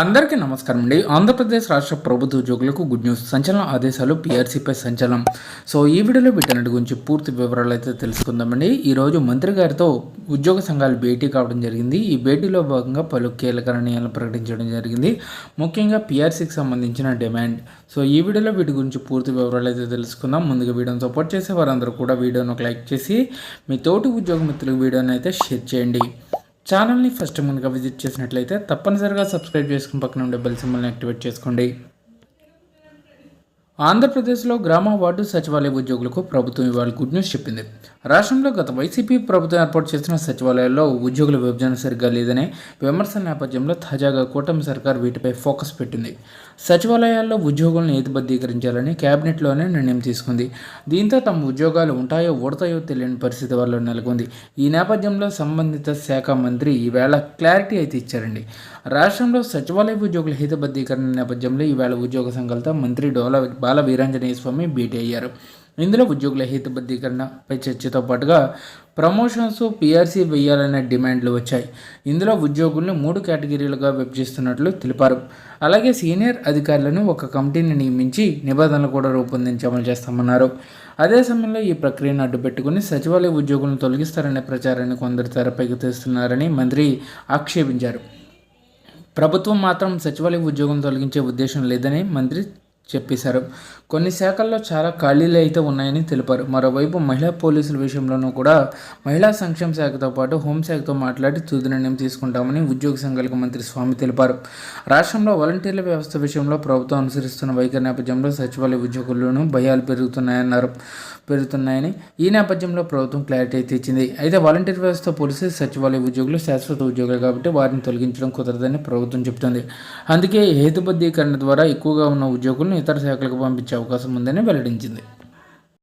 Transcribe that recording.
అందరికీ నమస్కారం అండి. ఆంధ్రప్రదేశ్ రాష్ట్ర ప్రభుత్వ ఉద్యోగులకు గుడ్ న్యూస్. సంచలన ఆదేశాలు పీఆర్సీపై సంచలనం. సో ఈ వీడియోలో వీటన్నిటి గురించి పూర్తి వివరాలు అయితే తెలుసుకుందామండి ఈరోజు మంత్రి గారితో ఉద్యోగ సంఘాలు భేటీ కావడం జరిగింది. ఈ భేటీలో భాగంగా పలు కీలక నిర్ణయాలు ప్రకటించడం జరిగింది. ముఖ్యంగా పీఆర్సీకి సంబంధించిన డిమాండ్. సో ఈ వీడియోలో వీటి గురించి పూర్తి వివరాలు అయితే తెలుసుకుందాం. ముందుగా వీడియోని సపోర్ట్ చేసే వారందరూ కూడా వీడియోను ఒక లైక్ చేసి మీ తోటి ఉద్యోగ మిత్రులకు వీడియోని అయితే షేర్ చేయండి. ఛానల్ని ఫస్ట్ ముందుగా విజిట్ చేసినట్లయితే తప్పనిసరిగా సబ్స్క్రైబ్ చేసుకుని పక్కన ఉండే బెల్ సింబల్ని యాక్టివేట్ చేసుకోండి. ఆంధ్రప్రదేశ్లో గ్రామ వార్డు సచివాలయ ఉద్యోగులకు ప్రభుత్వం ఇవాళ గుడ్ న్యూస్ చెప్పింది. రాష్ట్రంలో గత వైసీపీ ప్రభుత్వం ఏర్పాటు చేసిన సచివాలయాల్లో ఉద్యోగుల విభజన సరిగ్గా లేదనే విమర్శల నేపథ్యంలో తాజాగా కూటమి సర్కార్ వీటిపై ఫోకస్ పెట్టింది. సచివాలయాల్లో ఉద్యోగులను ఏతిబద్ధీకరించాలని కేబినెట్లోనే నిర్ణయం తీసుకుంది. దీంతో తమ ఉద్యోగాలు ఉంటాయో ఉడతాయో తెలియని పరిస్థితి వల్ల నెలకొంది. ఈ నేపథ్యంలో సంబంధిత శాఖ మంత్రి ఈవేళ క్లారిటీ అయితే ఇచ్చారండి. రాష్ట్రంలో సచివాలయ ఉద్యోగుల హితబద్ధీకరణ నేపథ్యంలో ఈవేళ ఉద్యోగ సంఘాలతో మంత్రి డోలా బాల వీరాంజనేయ స్వామి భేటీ అయ్యారు. ఇందులో ఉద్యోగుల హితబద్ధీకరణపై చర్చతో పాటుగా ప్రమోషన్స్ పీఆర్సీ వేయాలనే డిమాండ్లు వచ్చాయి. ఇందులో ఉద్యోగులను మూడు కేటగిరీలుగా విభజిస్తున్నట్లు తెలిపారు. అలాగే సీనియర్ అధికారులను ఒక కమిటీని నియమించి నిబంధనలు కూడా రూపొందించి అమలు చేస్తామన్నారు. అదే సమయంలో ఈ ప్రక్రియను అడ్డుపెట్టుకుని సచివాలయ ఉద్యోగులను తొలగిస్తారనే ప్రచారాన్ని కొందరు తెరపైకి తెస్తున్నారని మంత్రి ఆక్షేపించారు. ప్రభుత్వం మాత్రం సచివాలయ ఉద్యోగం తొలగించే ఉద్దేశం లేదని మంత్రి చెప్పేశారు. కొన్ని శాఖల్లో చాలా ఖాళీలు అయితే ఉన్నాయని తెలిపారు. మరోవైపు మహిళా పోలీసుల విషయంలోనూ కూడా మహిళా సంక్షేమ శాఖతో పాటు హోంశాఖతో మాట్లాడి తుది నిర్ణయం తీసుకుంటామని ఉద్యోగ సంఘాలకు మంత్రి స్వామి తెలిపారు. రాష్ట్రంలో వాలంటీర్ల వ్యవస్థ విషయంలో ప్రభుత్వం అనుసరిస్తున్న వైఖరి నేపథ్యంలో సచివాలయ ఉద్యోగుల్లోనూ భయాలు పెరుగుతున్నాయన్నారు. పెరుగుతున్నాయని ఈ నేపథ్యంలో ప్రభుత్వం క్లారిటీ అయితే ఇచ్చింది. అయితే వాలంటీర్ వ్యవస్థ పోలీసు సచివాలయ ఉద్యోగులు శాశ్వత ఉద్యోగులు కాబట్టి వారిని తొలగించడం కుదరదని ప్రభుత్వం చెబుతుంది. అందుకే హేతుబద్ధీకరణ ద్వారా ఎక్కువగా ఉన్న ఉద్యోగులను ఇతర శాఖలకు పంపించే అవకాశం ఉందని వెల్లడించింది.